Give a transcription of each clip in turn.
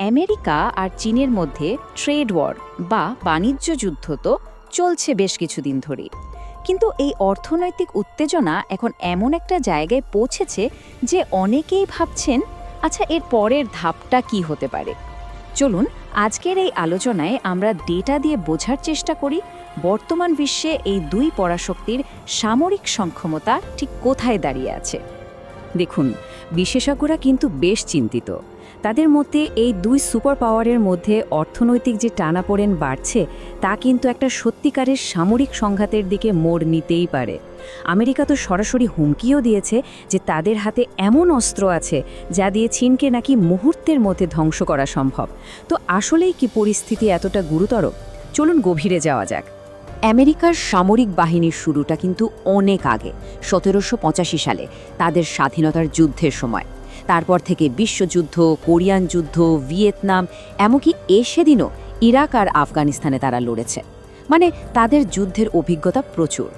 America আর চীনের মধ্যে trade war বা বাণিজ্য যুদ্ধ তো চলছে বেশ কিছুদিন ধরেই। কিন্তু এই অর্থনৈতিক উত্তেজনা এখন এমন একটা জায়গায় পৌঁছেছে যে অনেকেই ভাবছেন আচ্ছা এর পরের ধাপটা কি হতে পারে? চলুন, আজকের এই আলোচনায় আমরা ডেটা দিয়ে বোঝার চেষ্টা করি, বর্তমান বিশ্বে এই দুই পরাশক্তির সামরিক সক্ষমতা ঠিক কোথায় দাঁড়িয়ে আছে। দেখুন, বিশেষজ্ঞরা কিন্তু বেশ চিন্তিত। তাদের মধ্যে এই দুই সুপার পাওয়ারের মধ্যে অর্থনৈতিক যে টানাপোড়েন বাড়ছে, তা কিন্তু একটা সত্যিকারের সামরিক সংঘাতের দিকে মোড় নিতেই পারে। আমেরিকা তো সরাসরি হুমকিও দিয়েছে যে তাদের হাতে এমন অস্ত্র আছে যা দিয়ে চীনকে নাকি মুহূর্তের মধ্যে ধ্বংস করা সম্ভব। তো আসলেই কি পরিস্থিতি এতটা গুরুতর? চলুন গভীরে যাওয়া যাক। আমেরিকার সামরিক বাহিনীর শুরুটা কিন্তু অনেক আগে, সতেরোশো পঁচাশি সালে, তাদের স্বাধীনতার যুদ্ধের সময়। তারপর থেকে বিশ্বযুদ্ধ, কোরিয়ান যুদ্ধ, ভিয়েতনাম, এমনকি এ সেদিনও ইরাক আর আফগানিস্তানে তারা লড়েছে। মানে তাদের যুদ্ধের অভিজ্ঞতা প্রচুর।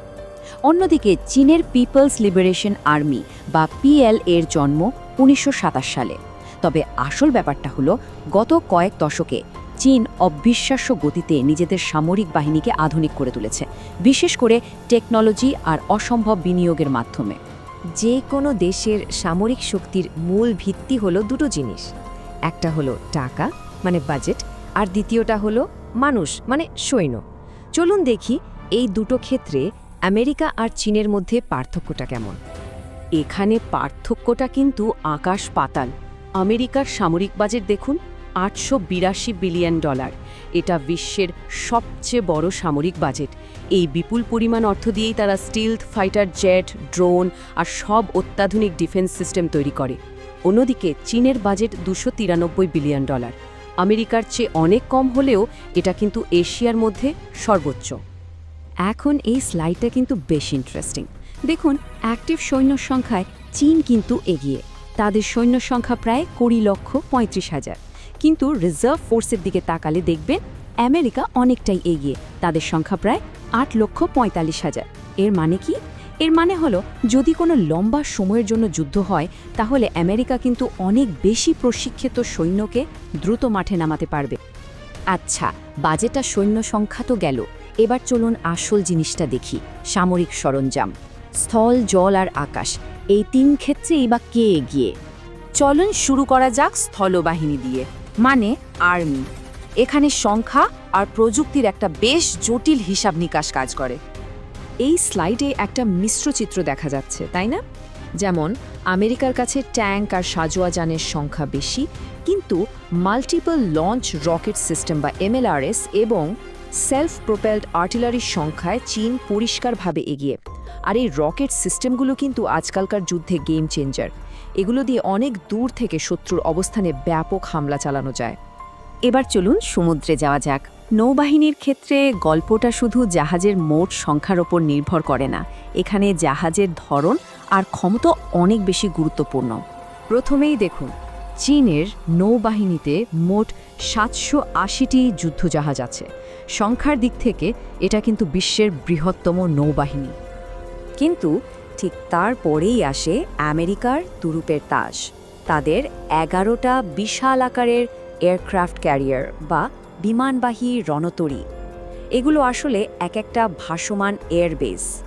অন্যদিকে চীনের পিপলস লিবারেশন আর্মি বা পিএল এর জন্ম উনিশশো সাতাশ সালে। তবে আসল ব্যাপারটা হলো গত কয়েক দশকে চীন অবিশ্বাস্য গতিতে নিজেদের সামরিক বাহিনীকে আধুনিক করে তুলেছে, বিশেষ করে টেকনোলজি আর অসম্ভব বিনিয়োগের মাধ্যমে। যে কোনো দেশের সামরিক শক্তির মূল ভিত্তি হলো দুটো জিনিস। একটা হলো টাকা মানে বাজেট, আর দ্বিতীয়টা হলো মানুষ মানে সৈন্য। চলুন দেখি এই দুটো ক্ষেত্রে আমেরিকা আর চীনের মধ্যে পার্থক্যটা কেমন। এখানে পার্থক্যটা কিন্তু আকাশ পাতাল। আমেরিকার সামরিক বাজেট দেখুন আটশো বিরাশি বিলিয়ন ডলার। এটা বিশ্বের সবচেয়ে বড় সামরিক বাজেট। এই বিপুল পরিমাণ অর্থ দিয়েই তারা স্টিলথ, ফাইটার জেট, ড্রোন আর সব অত্যাধুনিক ডিফেন্স সিস্টেম তৈরি করে। অন্যদিকে চীনের বাজেট দুশো বিলিয়ন ডলার। আমেরিকার চেয়ে অনেক কম হলেও এটা কিন্তু এশিয়ার মধ্যে সর্বোচ্চ। এখন এই স্লাইডটা কিন্তু বেশ ইন্টারেস্টিং। দেখুন, অ্যাক্টিভ সৈন্য সংখ্যায় চীন কিন্তু এগিয়ে। তাদের সৈন্য সংখ্যা প্রায় কুড়ি লক্ষ পঁয়ত্রিশ হাজার। কিন্তু রিজার্ভ ফোর্সের দিকে তাকালে দেখবেন আমেরিকা অনেকটাই এগিয়ে। তাদের সংখ্যা প্রায় আট লক্ষ পঁয়তাল্লিশ হাজার। এর মানে কি? এর মানে হলো, যদি কোনো লম্বা সময়ের জন্য যুদ্ধ হয়, তাহলে আমেরিকা কিন্তু অনেক বেশি প্রশিক্ষিত সৈন্যকে দ্রুত মাঠে নামাতে পারবে। আচ্ছা বাজেটা সৈন্য সংখ্যা তো গেল। এবার চলুন আসল জিনিসটা দেখি, সামরিক সরঞ্জাম। স্থল, জল আর আকাশ, এই তিন ক্ষেত্রেই বা কে এগিয়ে? চলুন শুরু করা যাক স্থলবাহিনী দিয়ে। মানে আর্মি। এখানে সংখ্যা আর প্রযুক্তির একটা বেশ জটিল হিসাব নিকাশ কাজ করে। এই স্লাইডে একটা মিশ্র চিত্র দেখা যাচ্ছে, তাই না? যেমন, আমেরিকার কাছে ট্যাঙ্ক আর সাজোয়া যানের সংখ্যা বেশি, কিন্তু মাল্টিপল লঞ্চ রকেট সিস্টেম বা এমএলআরএস এবং সেলফ প্রোপেলড আর্টিলারির সংখ্যায় চীন পরিষ্কারভাবে এগিয়ে। আর এই রকেট সিস্টেমগুলো কিন্তু আজকালকার যুদ্ধে গেম চেঞ্জার এগুলো দিয়ে অনেক দূর থেকে শত্রুর অবস্থানে ব্যাপক হামলা চালানো যায়। এবার চলুন সমুদ্রে যাওয়া যাক। নৌবাহিনীর ক্ষেত্রে গল্পটা শুধু জাহাজের মোট সংখ্যার ওপর নির্ভর করে না, এখানে জাহাজের ধরন আর ক্ষমতা অনেক বেশি গুরুত্বপূর্ণ। প্রথমেই দেখুন, চীনের নৌবাহিনীতে মোট সাতশো আশিটি যুদ্ধজাহাজ আছে। সংখ্যার দিক থেকে এটা কিন্তু বিশ্বের বৃহত্তম নৌবাহিনী। কিন্তু ঠিক তারপরেই আসে আমেরিকার তুরুপের তাস। তাদের এগারোটা বিশাল আকারের এয়ারক্রাফট ক্যারিয়ার বা বিমানবাহী রণতরী। এগুলো আসলে এক একটা ভাসমান এয়ারবেস।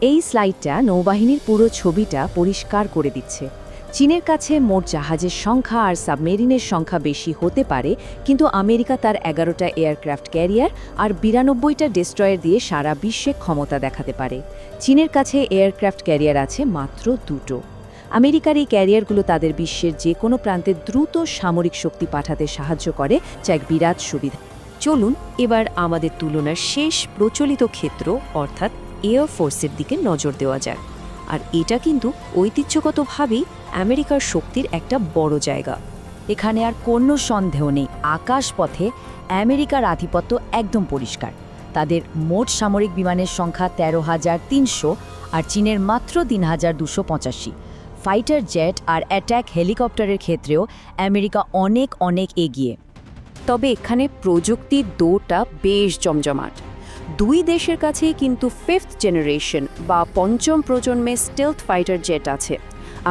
এই স্লাইডটা নৌবাহিনীর পুরো ছবিটা পরিষ্কার করে দিচ্ছে। চীনের কাছে মোট জাহাজের সংখ্যা আর সাবমেরিনের সংখ্যা বেশি হতে পারে, কিন্তু আমেরিকা তার এগারোটা এয়ারক্রাফট ক্যারিয়ার আর বিরানব্বইটা ডেস্ট্রয়ার দিয়ে সারা বিশ্বে ক্ষমতা দেখাতে পারে। চীনের কাছে এয়ারক্রাফট ক্যারিয়ার আছে মাত্র দুটো। আমেরিকার এই ক্যারিয়ারগুলো তাদের বিশ্বের যে কোনো প্রান্তে দ্রুত সামরিক শক্তি পাঠাতে সাহায্য করে, যা এক বিরাট সুবিধা। চলুন এবার আমাদের তুলনার শেষ প্রচলিত ক্ষেত্র, অর্থাৎ এয়ার ফোর্সের দিকে নজর দেওয়া যায় আর এটা কিন্তু ঐতিহ্যগতভাবেই আমেরিকার শক্তির একটা বড় জায়গা। এখানে আর কোনো সন্দেহ নেই, আকাশপথে আমেরিকার আধিপত্য একদম পরিষ্কার। তাদের মোট সামরিক বিমানের সংখ্যা তেরো হাজার তিনশো আর চীনের মাত্র তিন হাজার দুশো পঁচাশি। ফাইটার জেট আর অ্যাট্যাক হেলিকপ্টারের ক্ষেত্রেও আমেরিকা অনেক অনেক এগিয়ে। তবে এখানে প্রযুক্তির দোটা বেশ জমজমাট। দুই দেশের কাছেই কিন্তু ফিফথ জেনারেশন বা পঞ্চম প্রজন্মের স্টেলথ ফাইটার জেট আছে।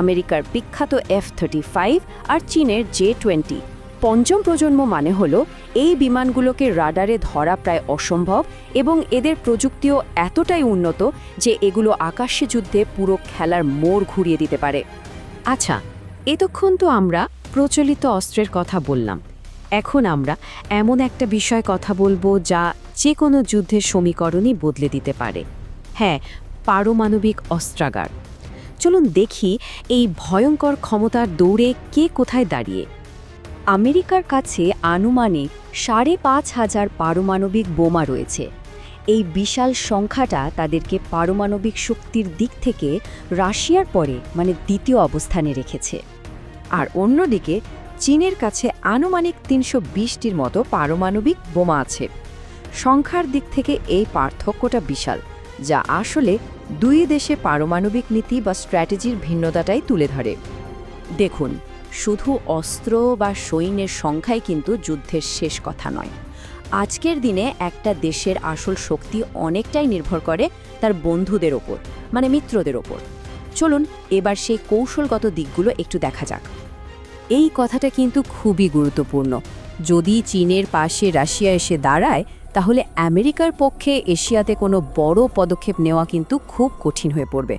আমেরিকার বিখ্যাত এফ থার্টি ফাইভ আর চীনের জে টোয়েন্টি পঞ্চম প্রজন্ম মানে হলো এই বিমানগুলোকে রাডারে ধরা প্রায় অসম্ভব এবং এদের প্রযুক্তিও এতটাই উন্নত যে এগুলো আকাশে যুদ্ধে পুরো খেলার মোড় ঘুরিয়ে দিতে পারে। আচ্ছা এতক্ষণ তো আমরা প্রচলিত অস্ত্রের কথা বললাম। এখন আমরা এমন একটা বিষয় কথা বলব যা যে কোনো যুদ্ধের সমীকরণই বদলে দিতে পারে। হ্যাঁ পারমাণবিক অস্ত্রাগার। চলুন দেখি এই ভয়ঙ্কর ক্ষমতার দৌড়ে কে কোথায় দাঁড়িয়ে। আমেরিকার কাছে আনুমানিক সাড়ে পাঁচ হাজার পারমাণবিক বোমা রয়েছে। এই বিশাল সংখ্যাটা তাদেরকে পারমাণবিক শক্তির দিক থেকে রাশিয়ার পরে মানে দ্বিতীয় অবস্থানে রেখেছে। আর অন্যদিকে, চীনের কাছে আনুমানিক তিনশো বিশটির মতো পারমাণবিক বোমা আছে। সংখ্যার দিক থেকে এই পার্থক্যটা বিশাল। যা আসলে দুই দেশে পারমাণবিক নীতি বা স্ট্র্যাটেজির ভিন্নতাটাই তুলে ধরে। দেখুন, শুধু অস্ত্র বা সৈন্যের সংখ্যাই কিন্তু যুদ্ধের শেষ কথা নয়। আজকের দিনে একটা দেশের আসল শক্তি অনেকটাই নির্ভর করে তার বন্ধুদের ওপর মানে মিত্রদের ওপর। চলুন, এবার সেই কৌশলগত দিকগুলো একটু দেখা যাক। এই কথাটা কিন্তু খুবই গুরুত্বপূর্ণ। যদি চীনের পাশে রাশিয়া এসে দাঁড়ায় তাহলে আমেরিকার পক্ষে এশিয়াতে কোনো বড় পদক্ষেপ নেওয়া কিন্তু খুব কঠিন হয়ে পড়বে।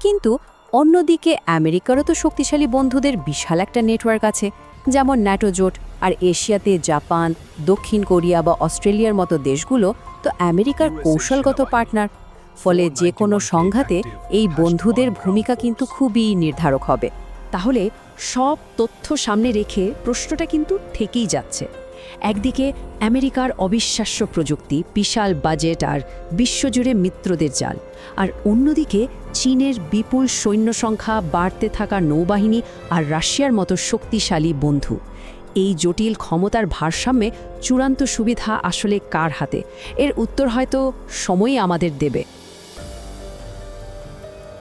কিন্তু অন্যদিকে আমেরিকারও তো শক্তিশালী বন্ধুদের বিশাল একটা নেটওয়ার্ক আছে যেমন ন্যাটো জোট আর এশিয়াতে জাপান দক্ষিণ কোরিয়া বা অস্ট্রেলিয়ার মতো দেশগুলো তো আমেরিকার কৌশলগত পার্টনার। ফলে যে কোনো সংঘাতে এই বন্ধুদের ভূমিকা কিন্তু খুবই নির্ধারক হবে। তাহলে সব তথ্য সামনে রেখে প্রশ্নটা কিন্তু থেকেই যাচ্ছে। একদিকে আমেরিকার অবিশ্বাস্য প্রযুক্তি, বিশাল বাজেট আর বিশ্বজুড়ে মিত্রদের জাল, আর অন্যদিকে চীনের বিপুল সৈন্য সংখ্যা, বাড়তে থাকা নৌবাহিনী আর রাশিয়ার মতো শক্তিশালী বন্ধু। এই জটিল ক্ষমতার ভারসাম্যে চূড়ান্ত সুবিধা আসলে কার হাতে? এর উত্তর হয়তো সময়ই আমাদের দেবে।